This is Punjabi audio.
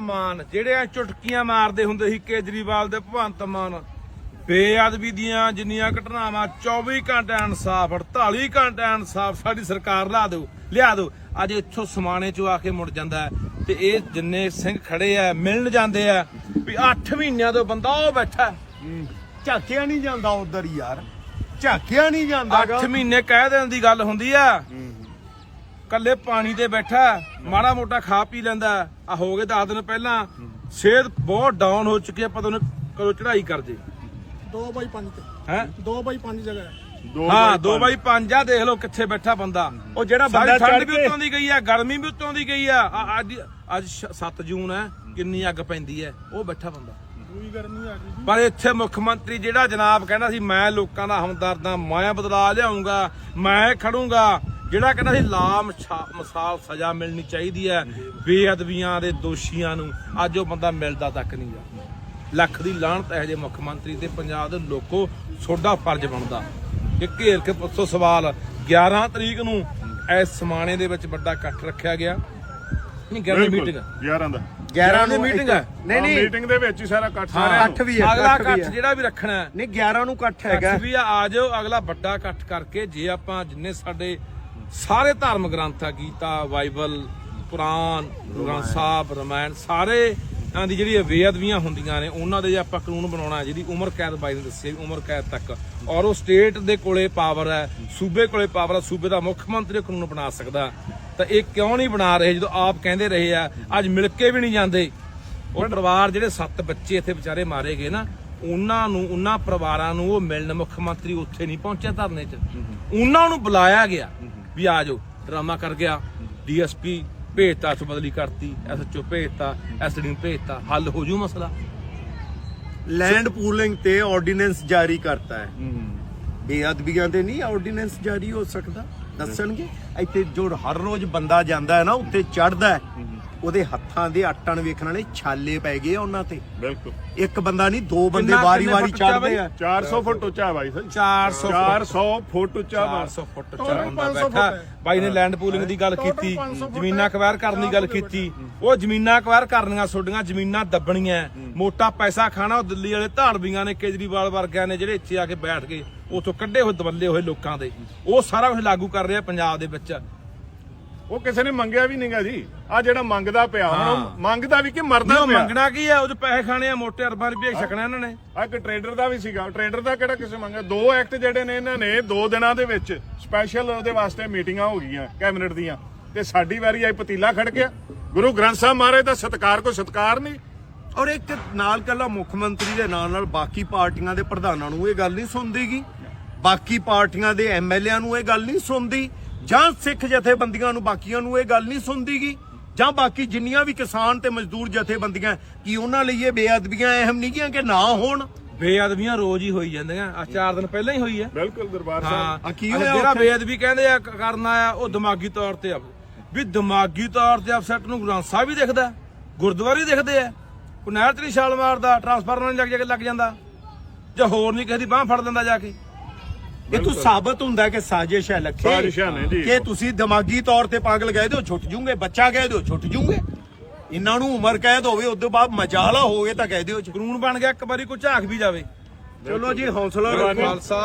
ਮਾਨ ਜਿਹੜੇ ਆ ਚੁਟਕੀਆਂ ਮਾਰਦੇ ਹੁੰਦੇ ਸੀ ਕੇਜਰੀਵਾਲ ਦੇ ਭਗਵੰਤ ਮਾਨ ਬੇਅਦਬੀ ਦੀਆਂ ਜਿੰਨੀਆਂ ਘਟਨਾਵਾਂ 24 ਘੰਟੇ ਇਨਸਾਫ 48 ਘੰਟੇ ਇਨਸਾਫ ਸਾਡੀ ਸਰਕਾਰ ਲਾ ਦਿਓ ਲਿਆ ਦਿਓ। ਅੱਜ ਇੱਥੋਂ ਸਮਾਣੇ ਚੋਂ ਆ ਕੇ ਮੁੜ ਜਾਂਦਾ ਤੇ ਇਹ ਜਿੰਨੇ ਸਿੰਘ ਖੜੇ ਆ ਮਿਲਣ ਜਾਂਦੇ ਆ ਵੀ 8 ਮਹੀਨਿਆਂ ਤੋਂ ਬੰਦਾ ਉਹ ਬੈਠਾ ਝਾਕਿਆ ਨਹੀਂ ਜਾਂਦਾ ਉਧਰ ਯਾਰ। ਝਾਕਿਆ ਨਹੀਂ ਜਾਂਦਾ 8 ਮਹੀਨੇ ਕਹਿ ਦੇਣ ਦੀ ਗੱਲ ਹੁੰਦੀ ਆ। ਕੱਲੇ ਪਾਣੀ ਤੇ ਬੈਠਾ ਮਾੜਾ ਮੋਟਾ ਖਾ ਪੀ ਲੈਂਦਾ। ਆ ਹੋ ਗਏ 10 ਦਿਨ ਪਹਿਲਾਂ। ਸਿਹਤ ਬਹੁਤ ਡਾਊਨ ਹੋ ਚੁੱਕੀ ਆ ਪਤਾ ਨਹੀਂ ਕਦੋਂ ਚੜਾਈ ਕਰ ਜੇ। 2 ਬਾਈ 5 ਤੇ। ਹੈ? 2 ਬਾਈ 5 ਜਗ੍ਹਾ ਹੈ। ਹਾਂ ਬਾਈ 2 ਪੰਜ। ਬਾਈ 5 ਆ ਦੇਖ ਲਓ ਕਿੱਥੇ ਬੈਠਾ ਬੰਦਾ। ਉਹ ਜਿਹੜਾ ਬੰਦਾ ਠੰਡ ਵੀ ਉੱਤੋਂ ਦੀ ਗਈ ਆ ਗਰਮੀ ਵੀ ਉੱਤੋਂ ਦੀ ਗਈ ਆ। ਆ- ਅੱਜ ਅੱਜ 7 ਜੂਨ ਹੈ ਕਿੰਨੀ ਅੱਗ ਪੈਂਦੀ ਹੈ ਉਹ ਬੈਠਾ ਬੰਦਾ। ਪੂਰੀ ਗਰਮੀ ਆ ਗਈ ਜੀ। ਪਰ ਇੱਥੇ ਮੁੱਖ ਮੰਤਰੀ ਜਿਹੜਾ ਜਨਾਬ ਕਹਿੰਦਾ ਸੀ ਮੈਂ ਲੋਕਾਂ ਦਾ ਹਮਦਰਦ ਹਾਂ ਮੈਂ ਬਦਲਾ ਲਿਆਉਂਗਾ ਮੈਂ ਖੜੂੰਗਾ। ਜਿਹੜਾ ਕਹਿੰਦਾ ਸੀ ਲਾ ਮਛਾ- ਮਿਸਾਲ ਸਜ਼ਾ ਮਿਲਣੀ ਚਾਹੀਦੀ ਹੈ ਬੇਅਦਬੀਆਂ ਦੇ ਦੋਸ਼ੀਆਂ ਨੂੰ ਅੱਜ ਉਹ ਬੰਦਾ ਮਿਲਦਾ ਤੱਕ ਨਹੀਂ ਗਾ। ਲੱਖ ਦੀ ਲਾਹਣਤ ਹੈ ਜੇ ਮੁੱਖ ਮੰਤਰੀ ਤੇ ਪੰਜਾਬ ਦੇ ਲੋਕੋ ਤੁਹਾਡਾ ਫਰਜ਼ ਬਣਦਾ। ਕਿ ਘੇਰ ਕੇ ਪੁੱਛੋ ਸਵਾਲ 11 ਤਰੀਕ ਨੂੰ ਇਸ ਸਮਾਣੇ ਦੇ ਵਿੱਚ ਵੱਡਾ ਇਕੱਠ ਰੱਖਿਆ ਗਿਆ। ਨਹੀਂ 11 ਬਿਲਕੁਲ, ਮੀਟਿੰਗ 11 ਦਾ। 11 ਦੀ ਮੀਟਿੰਗ ਹੈ ਨਹੀਂ ਨਹੀਂ। ਮੀਟਿੰਗ ਦੇ ਵਿੱਚ ਹੀ ਸਾਰਾ ਇਕੱਠ ਸਾਰਿਆਂ ਅੱਠ ਵੀ ਹੈ, ਅਗਲਾ ਇਕੱਠ। ਜਿਹੜਾ ਵੀ ਰੱਖਣਾ ਨਹੀਂ 11 ਨੂੰ ਇਕੱਠ ਹੈਗਾ। ਵੀ ਆ ਆ ਜਾਓ ਅਗਲਾ ਵੱਡਾ ਇਕੱਠ ਕਰਕੇ ਜੇ ਆਪਾਂ ਜਿੰਨੇ ਸਾਡੇ ਸਾਰੇ ਧਰਮ ਗ੍ਰੰਥ ਗੀਤਾ ਬਾਈਬਲ ਕੁਰਾਨ ਗੁਰੂ ਗ੍ਰੰਥ ਸਾਹਿਬ ਰਮਾਇਣ ਸਾਰੇ ਆਂ ਦੀ ਜਿਹੜੀ ਬੇਅਦਬੀਆਂ ਹੁੰਦੀਆਂ ਨੇ ਉਹਨਾਂ ਦੇ ਜੇ ਆਪਾਂ ਕਾਨੂੰਨ ਬਣਾਉਣਾ ਜਿਹਦੀ ਉਮਰ ਕੈਦ ਬਾਈ ਨੇ ਦੱਸਿਆ ਵੀ ਉਮਰ ਕੈਦ ਤੱਕ। ਔਰ ਉਹ ਸਟੇਟ ਦੇ ਕੋਲੇ ਪਾਵਰ ਹੈ ਸੂਬੇ ਕੋਲੇ ਪਾਵਰ ਹੈ ਸੂਬੇ ਦਾ ਮੁੱਖ ਮੰਤਰੀ ਕਾਨੂੰਨ ਬਣਾ ਸਕਦਾ। ਤਾਂ ਇਹ ਕਿਉਂ ਨਹੀਂ ਬਣਾ ਰਹੇ ਜਦੋਂ ਆਪ ਕਹਿੰਦੇ ਰਹੇ ਆ ਅੱਜ ਮਿਲ ਕੇ ਵੀ ਨਹੀਂ ਜਾਂਦੇ। ਉਹ ਪਰਿਵਾਰ ਜਿਹੜੇ ਸੱਤ ਬੱਚੇ ਇੱਥੇ ਵਿਚਾਰੇ ਮਾਰੇ ਗਏ ਨਾ ਉਹਨਾਂ ਨੂੰ ਉਹਨਾਂ ਪਰਿਵਾਰਾਂ ਨੂੰ ਉਹ ਮਿਲਣ ਮੁੱਖ ਮੰਤਰੀ ਉੱਥੇ ਨਹੀਂ ਪਹੁੰਚਿਆ ਧਰਨੇ 'ਚ। ਉਹਨਾਂ ਨੂੰ ਬੁਲਾਇਆ ਗਿਆ। ਵੀ ਆ ਜਾਓ। ਡਰਾਮਾ ਕਰ ਗਿਆ। ਡੀਐਸਪੀ ਭੇਜਤਾ ਚ ਬਦਲੀ ਕਰਤੀ। ਐਸਐਚਓ ਭੇਜਤਾ ਐਸਡੀ ਨੂੰ ਭੇਜਤਾ। ਹੱਲ ਹੋ ਜੂ ਮਸਲਾ? ਲੈਂਡ ਪੂਲਿੰਗ ਤੇ ਆਰਡੀਨੈਂਸ ਜਾਰੀ ਕਰਤਾ ਹੈ। ਬੇਅਦਬੀਆਂ ਤੇ ਨਹੀਂ ਆਰਡੀਨੈਂਸ ਜਾਰੀ ਹੋ ਸਕਦਾ? ਦੱਸਣਗੇ? ਇੱਥੇ ਜੋ ਹਰ ਰੋਜ਼ ਬੰਦਾ ਜਾਂਦਾ ਹੈ ਨਾ ਉੱਤੇ ਚੜਦਾ ਹੈ। ਉਹਦੇ ਹੱਥਾਂ ਦੇ ਆਟਣ ਵੇਖਣ ਵਾਲੇ ਛਾਲੇ ਪੈ ਗਏ ਆ ਉਹਨਾਂ ਤੇ। ਬਿਲਕੁਲ। ਇੱਕ ਬੰਦਾ ਨਹੀਂ ਦੋ ਬੰਦੇ ਕਿੰਨਾ- ਵਾਰੀ ਕਿੰਨੇ ਫੁੱਟ ਆ। 400 ਫੁੱਟ ਉੱਚਾ ਬਾਈ ਸਾਹਿਬ 400 400 ਫੁੱਟ। ਉੱਚਾ ਵਾ 400 ਫੁੱਟ ਚਾਰ ਬੰਦਾ 500 ਬੈਠਾ। ਬਾਈ ਨੇ ਲੈਂਡ ਪੂਲਿੰਗ ਦੀ ਗੱਲ ਕੀਤੀ 500 ਫੁੱਟ ਜ਼ਮੀਨਾਂ। ਅਕਵਾਇਰ ਕਰਨ ਦੀ ਗੱਲ ਕੀਤੀ। ਉਹ ਜ਼ਮੀਨਾਂ ਅਕਵਾਇਰ ਕਰਨੀਆਂ ਛੋਡੀਆਂ ਜ਼ਮੀਨਾਂ ਦੱਬਣੀਆਂ। ਮੋਟਾ ਪੈਸਾ ਖਾਣਾ ਉਹ ਦਿੱਲੀ ਵਾਲੇ ਧਾੜਵੀਆਂ ਨੇ ਕੇਜਰੀਵਾਲ ਵਰਗਿਆਂ ਨੇ ਜਿਹੜੇ ਇੱਥੇ ਆ ਕੇ ਬੈਠ ਗਏ ਉਥੋਂ ਕੱਢੇ ਹੋਏ ਦਬੱਲੇ ਹੋਏ ਲੋਕਾਂ ਦੇ। ਉਹ ਸਾਰਾ ਕੁਝ ਲਾਗੂ ਕਰ ਰਿਹਾ ਪੰਜਾਬ ਦੇ ਵਿੱਚ। ਉਹ ਕਿਸੇ ਨੇ ਮੰਗਿਆ ਵੀ ਨਹੀਂਗਾ ਜੀ। ਆ ਜਿਹੜਾ ਮੰਗਦਾ ਪਿਆ ਹੁਣ। ਉਹ ਮੰਗਦਾ ਵੀ ਕਿ ਮਰਦਾ ਪਿਆ? ਮੰਗਣਾ ਕੀ ਹੈ ਉਹ 'ਚ ਪੈਸੇ ਖਾਣੇ ਆ ਮੋਟੇ ਅਰਬਾਂ ਰੁਪਏ ਛਕਣਾ ਇਹਨਾਂ ਨੇ। ਆ ਇੱਕ ਟ੍ਰੇਡਰ ਦਾ ਵੀ ਸੀਗਾ। ਟ੍ਰੇਡਰ ਦਾ ਕਿਹੜਾ ਕਿਸੇ ਮੰਗਿਆ? ਦੋ ਐਕਟ ਜਿਹੜੇ ਨੇ ਇਹਨਾਂ ਨੇ ਦੋ ਦਿਨਾਂ ਦੇ ਵਿੱਚ ਸਪੈਸ਼ਲ ਉਹਦੇ ਵਾਸਤੇ ਮੀਟਿੰਗਾਂ ਹੋ ਗਈਆਂ ਕੈਬਨਿਟ ਦੀਆਂ। ਤੇ ਸਾਡੀ ਵਾਰੀ ਆਈ ਪਤੀਲਾ ਖੜ ਗਿਆ। ਗੁਰੂ ਗ੍ਰੰਥ ਸਾਹਿਬ ਮਹਾਰਾਜ ਦਾ ਸਤਕਾਰ ਕੋ ਸਤਕਾਰ ਨਹੀਂ। ਔਰ ਇੱਕ ਨਾਲ ਕੱਲਾ ਮੁੱਖ ਮੰਤਰੀ ਦੇ ਨਾਲ ਨਾਲ ਬਾਕੀ ਪਾਰਟੀਆਂ ਦੇ ਪ੍ਰਧਾਨਾਂ ਨੂੰ ਇਹ ਗੱਲ ਨਹੀਂ ਸੁਣਦੀਗੀ ਬਾਕੀ ਪਾਰਟੀਆਂ ਦੇ ਐਮਐਲਏਆਂ ਨੂੰ ਇਹ ਗੱਲ ਨਹੀਂ ਸੁਣਦੀ। ਜਾਂ ਸਿੱਖ ਜਥੇਬੰਦੀਆਂ ਨੂੰ ਬਾਕੀਆਂ ਨੂੰ ਇਹ ਗੱਲ ਨਹੀਂ ਸੁਣਦੀਗੀ? ਜਾਂ ਬਾਕੀ ਜਿੰਨੀਆਂ ਵੀ ਕਿਸਾਨ ਤੇ ਮਜ਼ਦੂਰ ਜਥੇਬੰਦੀਆਂ ਕੀ ਉਹਨਾਂ ਲਈ ਇਹ ਬੇਅਦਬੀਆਂ ਅਹਿਮ ਨਹੀਂ ਗੀਆਂ ਕਿ ਨਾ ਹੋਣ? ਬੇਅਦਬੀਆਂ ਰੋਜ਼ ਹੀ ਹੋਈ ਜਾਂਦੀਆਂ ਆ ਚਾਰ ਦਿਨ ਪਹਿਲਾਂ ਹੀ ਹੋਈ ਹੈ ਬਿਲਕੁਲ ਦਰਬਾਰ ਹਾਂ। ਸਾਹਿਬ। ਆ ਕੀ ਹੋਇਆ ਜਿਹੜਾ? ਬੇਅਦਬੀ ਕਹਿੰਦੇ ਆ ਕਰਨਾ ਆ ਉਹ ਦਿਮਾਗੀ ਤੌਰ ਤੇ ਆ। ਵੀ ਦਿਮਾਗੀ ਤੌਰ ਤੇ ਅਫਸਰ ਨੂੰ ਗ੍ਰੰਥ ਸਾਹਿਬ ਵੀ ਦਿਖਦਾ ਗੁਰਦੁਆਰੇ ਵੀ ਦਿਖਦੇ ਆ। ਕੋਈ ਨਹਿਰ ਤੇ ਨਹੀਂ ਛਾਲ ਮਾਰਦਾ ਟਰਾਂਸਫਾਰਮਰ ਨਹੀਂ ਲੱਗ ਜਾ ਕੇ ਲੱਗ ਜਾਂਦਾ। ਜਾਂ ਹੋਰ ਨਹੀਂ ਕਿਸੇ ਦੀ ਬਾਹ ਫੜ ਲੈਂਦਾ ਜਾ ਕੇ। ਇਹ ਤੋਂ ਸਾਬਤ ਹੁੰਦਾ ਕਿ ਸਾਜ਼ਿਸ਼ ਹੈ ਲੱਖੇ। ਸਾਜ਼ਿਸ਼ਾਂ ਨੇ ਜੀ। ਕਿ ਤੁਸੀਂ ਦਿਮਾਗੀ ਤੌਰ ਤੇ ਪਾਗਲ ਗਏ ਦਿਓ ਛੁੱਟ ਜੂਗੇ ਬੱਚਾ ਕਹਿ ਦਿਓ ਛੁੱਟ ਜੂਗੇ। ਇਹਨਾਂ ਨੂੰ ਉਮਰ ਕੈਦ ਹੋਵੇ ਉਦੋਂ ਬਾਅਦ ਮਜਾਲਾ ਹੋਵੇ ਤਾਂ ਕਹਿ ਦਿਓ ਕਾਨੂੰਨ ਬਣ ਗਿਆ ਇੱਕ ਵਾਰੀ ਕੋਈ ਝਾਕ ਵੀ ਜਾਵੇ। ਚਲੋ ਜੀ ਹੌਸਲਾ ਰੱਖੋ। ਖਾਲਸਾ।